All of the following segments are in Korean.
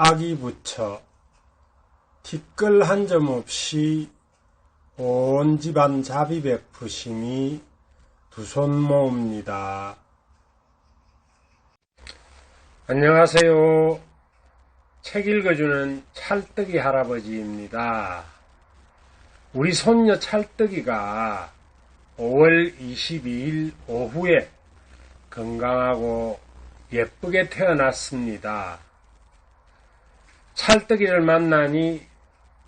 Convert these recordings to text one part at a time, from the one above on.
아기 부처 티끌 한 점 없이 온 집안 자비 베푸심이 두 손 모읍니다. 안녕하세요. 책 읽어주는 찰떡이 할아버지입니다. 우리 손녀 찰떡이가 5월 22일 오후에 건강하고 예쁘게 태어났습니다. 찰떡이를 만나니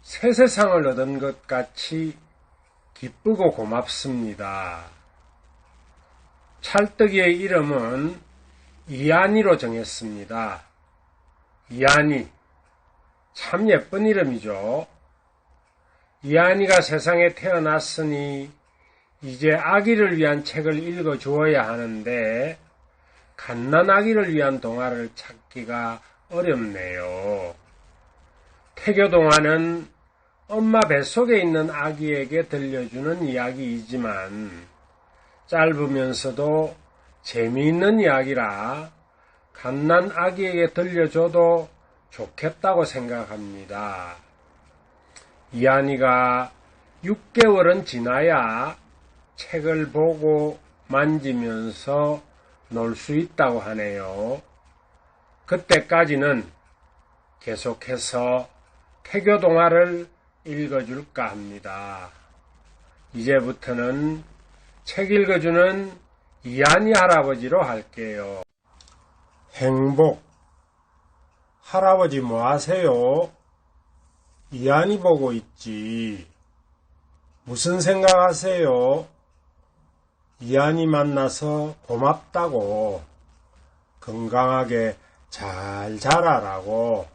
새 세상을 얻은 것 같이 기쁘고 고맙습니다. 찰떡이의 이름은 이한이로 정했습니다. 이한이. 참 예쁜 이름이죠. 이한이가 세상에 태어났으니 이제 아기를 위한 책을 읽어 주어야 하는데 갓난 아기를 위한 동화를 찾기가 어렵네요. 태교 동화는 엄마 뱃속에 있는 아기에게 들려주는 이야기이지만 짧으면서도 재미있는 이야기라 갓난 아기에게 들려줘도 좋겠다고 생각합니다. 이한이가 6개월은 지나야 책을 보고 만지면서 놀 수 있다고 하네요. 그때까지는 계속해서 태교 동화를 읽어줄까 합니다. 이제부터는 책 읽어주는 이한이 할아버지로 할게요. 행복. 할아버지 뭐 하세요? 이한이 보고 있지. 무슨 생각하세요? 이한이 만나서 고맙다고 건강하게 잘 자라라고